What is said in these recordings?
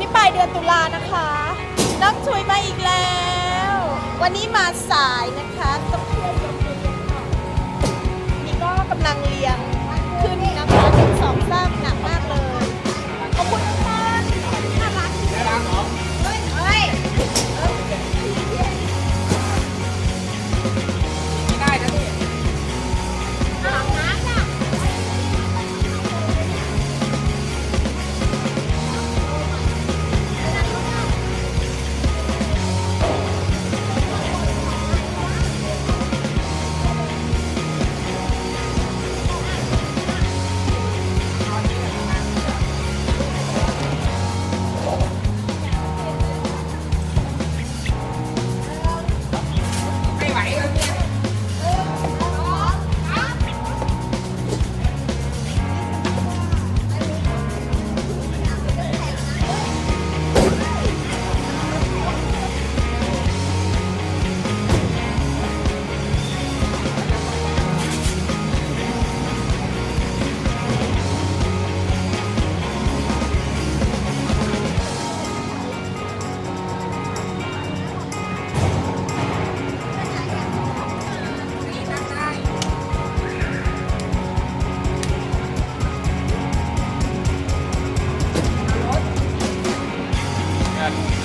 นี่ปลายเดือนตุลานะคะน้องชุยมาอีกแล้ว วันนี้มาสายนะคะ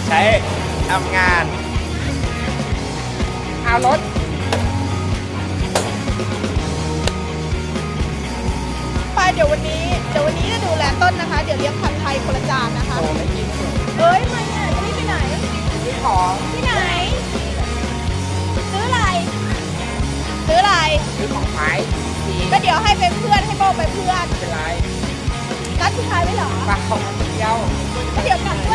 ใช้ทำงาน เอารถ ไปเดี๋ยววันนี้ เดี๋ยววันนี้จะดูแลต้นนะคะ เดี๋ยวเลี้ยงผัดไทยคนละจานนะคะ โอ้ไม่กินเอ้ยมาเนี่ยจะรีบไปไหน ซื้อของที่ไหน ซื้ออะไร ซื้ออะไร ซื้อของขายดีก็เดี๋ยวให้เป็นเพื่อนให้โบไปเพื่อนเป็นไรนัดผู้ชายไว้เหรอปลาของเดียว ก็เดี๋ยวกลับด้วย